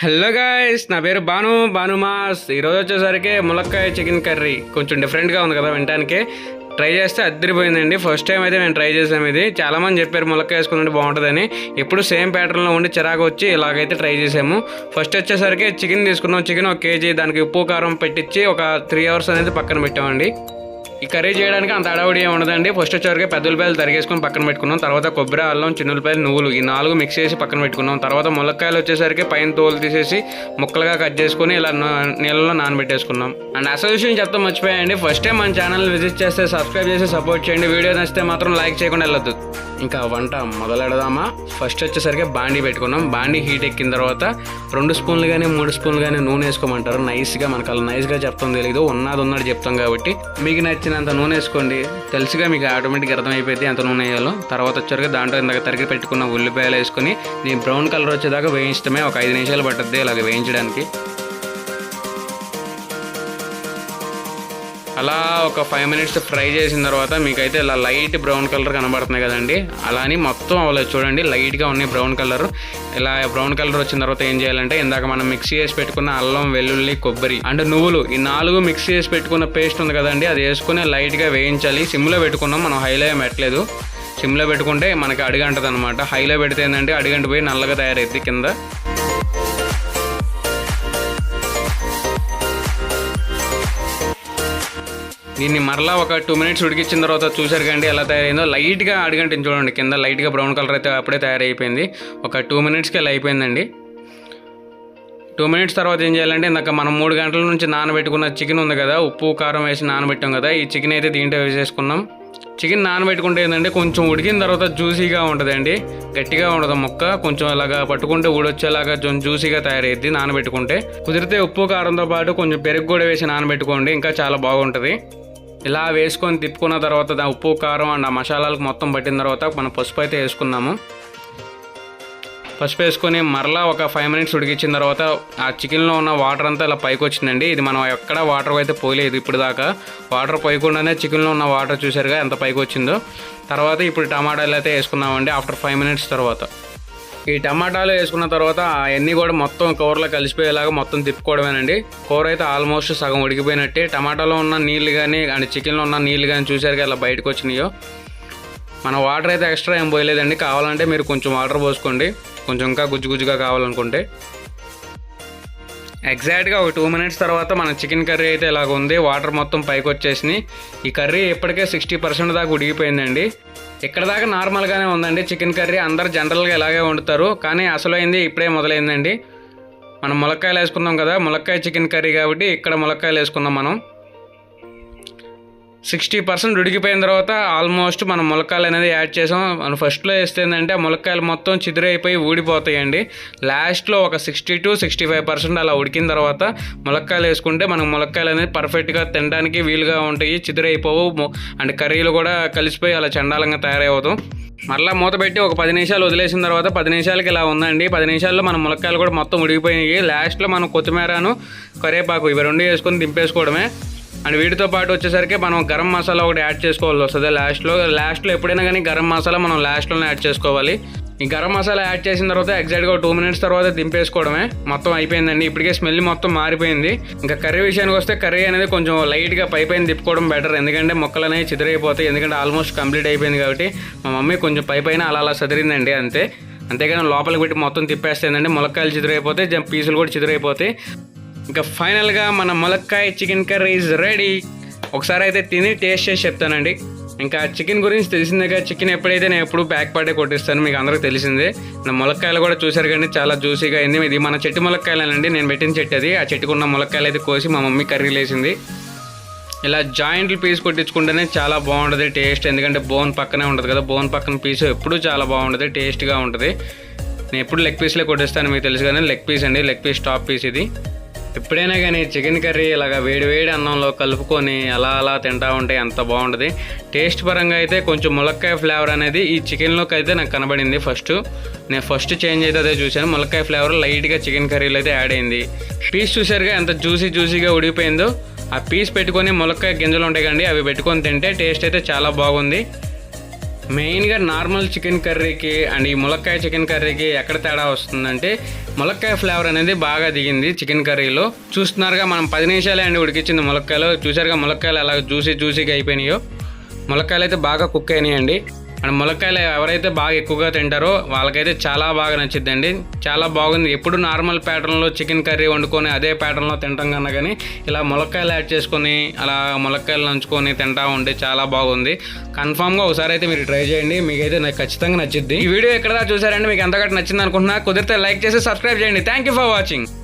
Hello guys నా పేరు భాను భానుమాస్ ఈరోజు వచ్చేసరికి ములక్కాయ చికెన్ కర్రీ. కొంచెం డిఫరెంట్గా ఉంది కదా వినటానికి. ట్రై చేస్తే అద్దరిపోయిందండి. ఫస్ట్ టైం అయితే మేము ట్రై చేసాం ఇది. చాలామంది చెప్పారు ములక్కాయ వేసుకుంటే బాగుంటుందని. ఎప్పుడు సేమ్ ప్యాటర్న్లో ఉండి చిరాకు వచ్చి ఇలాగైతే ట్రై చేసాము. ఫస్ట్ వచ్చేసరికి చికెన్ తీసుకున్నాం. చికెన్ ఒక కేజీ దానికి ఉప్పు కారం పెట్టించి ఒక త్రీ అవర్స్ అనేది పక్కన పెట్టామండి. ఈ కర్రీ చేయడానికి అంత అడవడి ఏమి ఉండదండి. ఫస్ట్ వచ్చేవరకు పెద్ద ఉల్లిపాయలు తరిగేసుకొని పక్కన పెట్టుకున్నాం. తర్వాత కొబ్బరి అల్లం చిన్న ఉల్లిపాయలు నువ్వులు ఈ నాలుగు మిక్స్ చేసి పక్కన పెట్టుకున్నాం. తర్వాత ములక్కాయలు వచ్చేసరికి పైన తోలు తీసేసి ముక్కలుగా కట్ చేసుకొని ఇలా నా- నీళ్ళలో నానబెట్టేసుకున్నాం. అండ్ అసలు విషయం చెప్తాం మర్చిపోయాయండి ఫస్ట్ టైం మన ఛానల్ విజిట్ చేస్తే సబ్స్క్రైబ్ చేసి సపోర్ట్ చేయండి. వీడియో నచ్చితే మాత్రం లైక్ చేయకుండా వెళ్ళొద్దు. ఇంకా వంట మొదలెడదామా? ఫస్ట్ వచ్చేసరికి బాండీ పెట్టుకున్నాం. బాండీ హీట్ ఎక్కిన తర్వాత రెండు స్పూన్లు కానీ మూడు స్పూన్లు కానీ నూనె వేసుకోమంటారు. నైస్గా మనకు అలా నైస్గా చెప్తాం తెలియదు ఉన్నది ఉన్నది చెప్తాం కాబట్టి మీకు నచ్చి నచ్చినంత నూనె వేసుకోండి. తెలుసుగా మీకు ఆటోమేటిక్ అర్థమైపోయింది ఎంత నూనె వేయాలో. తర్వాత వచ్చరికి దాంట్లో ఇందాక తరిగి పెట్టుకున్న ఉల్లిపాయలు వేసుకొని దీని బ్రౌన్ కలర్ వచ్చేదాకా వేయించడమే ఒక ఐదు నిమిషాలు పట్టుద్ది ఇలాగ వేయించడానికి. అలా ఒక ఫైవ్ మినిట్స్ ఫ్రై చేసిన తర్వాత మీకైతే ఇలా లైట్ బ్రౌన్ కలర్ కనబడుతున్నాయి కదండి. అలా అని మొత్తం అవ్వలేదు. చూడండి లైట్గా ఉన్నాయి బ్రౌన్ కలర్ ఇలా బ్రౌన్ కలర్ వచ్చిన తర్వాత ఏం చేయాలంటే ఇందాక మనం మిక్సీ చేసి పెట్టుకున్న అల్లం వెల్లుల్లి కొబ్బరి అండ్ నువ్వులు ఈ నాలుగు మిక్సీ చేసి పెట్టుకున్న పేస్ట్ ఉంది కదండి అది వేసుకుని లైట్గా వేయించాలి. సిమ్లో పెట్టుకున్నాం మనం హైలో ఏం పెట్టలేదు. సిమ్లో పెట్టుకుంటే మనకి అడుగంటది అనమాట హైలో పెడితే ఏంటంటే అడిగంట పోయి నల్లగా తయారైద్ది కింద. దీన్ని మరలా ఒక టూ మినిట్స్ ఉడికించిన తర్వాత చూసారు కండి ఎలా తయారైందో. లైట్గా అడిగంటే చూడండి కింద లైట్గా బ్రౌన్ కలర్ అయితే అప్పుడే తయారైపోయింది. ఒక టూ మినిట్స్కి అలా అయిపోయిందండి. టూ మినిట్స్ తర్వాత ఏం చేయాలంటే ఇందాక మనం మూడు గంటల నుంచి నానబెట్టుకున్న చికెన్ ఉంది కదా ఉప్పు కారం వేసి నానబెట్టాం కదా ఈ చికెన్ అయితే దీంట్లో వేసేసుకున్నాం. చికెన్ నానబెట్టుకుంటే ఏంటంటే కొంచెం ఉడికిన తర్వాత జ్యూసీగా ఉంటుందండి. గట్టిగా ఉండదు ముక్క కొంచెం అలాగా పట్టుకుంటే ఊడొచ్చేలాగా కొంచెం జ్యూసీగా తయారైద్ది నానబెట్టుకుంటే. కుదిరితే ఉప్పు కారంతో పాటు కొంచెం పెరుగు కూడా వేసి నానబెట్టుకోండి ఇంకా చాలా బాగుంటుంది. ఇలా వేసుకొని తిప్పుకున్న తర్వాత ఉప్పు కారం అండ్ ఆ మసాలాలకు మొత్తం పట్టిన తర్వాత మనం పసుపు అయితే వేసుకున్నాము పసుపు వేసుకొని మరలా ఒక ఫైవ్ మినిట్స్ ఉడికించిన తర్వాత ఆ చికెన్లో ఉన్న వాటర్ అంతా ఇలా పైకి వచ్చిందండి. ఇది మనం ఎక్కడ వాటర్ అయితే పోయలేదు ఇప్పుడు దాకా. వాటర్ పోయకుండానే చికెన్లో ఉన్న వాటర్ చూసారుగా ఎంత పైకి వచ్చిందో. తర్వాత ఇప్పుడు టమాటాలు అయితే వేసుకున్నామండి ఆఫ్టర్ ఫైవ్ మినిట్స్ తర్వాత. ఈ టమాటాలు వేసుకున్న తర్వాత అవన్నీ కూడా మొత్తం కూరలో కలిసిపోయేలాగా మొత్తం తిప్పుకోవడమేనండి. కూర అయితే ఆల్మోస్ట్ సగం ఉడికిపోయినట్టే. టమాటాలో ఉన్న నీళ్ళు కానీ అండ్ చికెన్లో ఉన్న నీళ్ళు కానీ చూసారుగా ఇలా బయటకు వచ్చినాయో. మన వాటర్ అయితే ఎక్స్ట్రా ఏం పోయలేదండి. కావాలంటే మీరు కొంచెం వాటర్ పోసుకోండి. కొంచెం ఇంకా గుజ్జు గుజ్జుగా కావాలనుకుంటే. ఎగ్జాక్ట్గా ఒక టూ మినిట్స్ తర్వాత మన చికెన్ కర్రీ అయితే ఇలాగ ఉంది వాటర్ మొత్తం పైకి వచ్చేసినాయి ఈ కర్రీ ఇప్పటికే సిక్స్టీ పర్సెంట్ దాకా ఉడికిపోయిందండి. ఇక్కడ దాకా నార్మల్గానే ఉందండి. చికెన్ కర్రీ అందరు జనరల్గా ఇలాగే వండుతారు. కానీ అసలు ఇప్పుడే మొదలైందండి. మనం ములక్కాయలు వేసుకున్నాం కదా. ములక్కాయ చికెన్ కర్రీ కాబట్టి ఇక్కడ ములక్కాయలు వేసుకున్నాం మనం. సిక్స్టీ పర్సెంట్ ఉడికిపోయిన తర్వాత ఆల్మోస్ట్ మనం ములక్కాయలు అనేది యాడ్ చేసాం. మనం ఫస్ట్లో వేస్తే ఏంటంటే ములక్కాయలు మొత్తం చిదిరైపోయి ఊడిపోతాయండి. లాస్ట్లో ఒక sixty two sixty five percent అలా ఉడికిన తర్వాత ములక్కాయలు వేసుకుంటే మనకు ములక్కాయలు అనేది పర్ఫెక్ట్గా తినడానికి వీలుగా ఉంటాయి చిదిరైపోవు. అండ్ కర్రీలు కూడా కలిసిపోయి అలా చండాలంగా తయారవుతాం. మరలా మూత పెట్టి ఒక పది నిమిషాలు వదిలేసిన తర్వాత పది నిమిషాలకి ఇలా ఉందండి. పది నిమిషాల్లో మన ములక్కాయలు కూడా మొత్తం ఉడికిపోయినాయి. లాస్ట్లో మనం కొత్తిమీరను కరివేపాకు ఇవి రెండు వేసుకొని దింపేసుకోవడమే. అండ్ వీటితో పాటు వచ్చేసరికి మనం గరం మసాలా ఒకటి యాడ్ చేసుకోవాల్సి వస్తుంది. లాస్ట్లో లాస్ట్లో ఎప్పుడైనా కానీ గరం మసాలా మనం లాస్ట్లోనే యాడ్ చేసుకోవాలి. ఈ గరం మసాలా యాడ్ చేసిన తర్వాత ఎగ్జాక్ట్గా టూ మినిట్స్ తర్వాత దింపేసుకోవడమే. మొత్తం అయిపోయిందండి. ఇప్పటికే స్మెల్ మొత్తం మారిపోయింది. ఇంకా కర్రీ విషయానికి వస్తే కర్రీ అనేది కొంచెం లైట్గా పై పైన తిప్పుకోవడం బెటర్ ఎందుకంటే మొక్కలు అనేవి చిదిరైపోతాయి. ఎందుకంటే ఆల్మోస్ట్ కంప్లీట్ అయిపోయింది కాబట్టి మా మమ్మీ కొంచెం పై పైన అలా అలా సదిరిందండి అంతే. అంతేగాని లోపలికి పెట్టి మొత్తం తిప్పేస్తుందండి ములక్కాయలు చిదిరైపోతాయి. పీసులు కూడా చిదిరైపోతాయి. ఇంకా ఫైనల్గా మన ములక్కాయ చికెన్ కర్రీ ఈజ్ రెడీ ఒకసారి అయితే తిని టేస్ట్ చేసి చెప్తానండి. ఇంకా చికెన్ గురించి తెలిసిందేగా చికెన్ ఎప్పుడైతే నేను ఎప్పుడు బ్యాక్ పార్టే కొట్టిస్తాను మీకు అందరికీ తెలిసిందే. నా ములక్కాయలు కూడా చూశారు కానీ చాలా జ్యూసీగా అయింది. ఇది మన చెట్టు ములక్కాయలేనండి నేను పెట్టిన చెట్టు అది. ఆ చెట్టుకున్న ములక్కాయలు అయితే కోసి మా మమ్మీ కర్రీ లేసింది. ఇలా జాయింట్లు పీస్ కొట్టించుకుంటేనే చాలా బాగుంటుంది టేస్ట్ ఎందుకంటే బోన్ పక్కనే ఉంటుంది కదా బోన్ పక్కన పీస్ ఎప్పుడూ చాలా బాగుంటుంది టేస్ట్గా ఉంటుంది. నేను ఎప్పుడు లెగ్ పీస్లే కొట్టిస్తాను మీకు తెలుసు కానీ లెగ్ పీస్ అండి లెగ్ పీస్ టాప్ పీస్ ఇది. ఎప్పుడైనా కానీ చికెన్ కర్రీ ఇలాగ వేడి వేడి అన్నంలో కలుపుకొని అలా అలా తింటా ఉంటే ఎంత బాగుంటుంది? టేస్ట్ పరంగా అయితే కొంచెం ములక్కాయ ఫ్లేవర్ అనేది ఈ చికెన్లోకి అయితే నాకు కనబడింది ఫస్ట్. నేను ఫస్ట్ చేంజ్ అయితే అదే చూశాను. ములక్కాయ ఫ్లేవర్ లైట్గా చికెన్ కర్రీలో అయితే యాడ్ అయింది. పీస్ చూసారుగా ఎంత జ్యూసీ జ్యూసీగా ఉడిపోయిందో ఆ పీస్ పెట్టుకొని ములక్కాయ గింజలు ఉంటాయి కండి అవి పెట్టుకొని తింటే టేస్ట్ అయితే చాలా బాగుంది. మెయిన్గా నార్మల్ చికెన్ కర్రీకి అండ్ ఈ ములక్కాయ చికెన్ కర్రీకి ఎక్కడ తేడా వస్తుందంటే ములక్కాయ ఫ్లేవర్ అనేది బాగా దిగింది చికెన్ కర్రీలో. చూస్తున్నారుగా మనం పది నిమిషాలే అండి ఉడికించింది ములక్కాయలు. చూసారుగా ములక్కాయలు ఎలా జ్యూసీ జ్యూసీగా అయిపోయినాయో. ములక్కాయలు అయితే బాగా కుక్ అయినాయండి. అండ్ ములక్కాయలు ఎవరైతే బాగా ఎక్కువగా తింటారో వాళ్ళకైతే చాలా బాగా నచ్చిద్దండి. చాలా బాగుంది. ఎప్పుడు నార్మల్ ప్యాటర్న్లో చికెన్ కర్రీ వండుకొని అదే ప్యాటర్న్లో తింటాం కన్నా కానీ ఇలా ములక్కాయలు యాడ్ చేసుకొని అలా ములక్కాయలు నంచుకొని తింటా ఉంటే చాలా బాగుంది. కన్ఫామ్గా ఒకసారి అయితే మీరు ట్రై చేయండి. మీకైతే నాకు ఖచ్చితంగా నచ్చిద్ది. ఈ వీడియో ఎక్కడ చూసారంటే మీకు ఎంతగా నచ్చింది అనుకుంటున్నా కుదిరితే లైక్ చేసి సబ్స్క్రైబ్ చేయండి. Thank you for watching.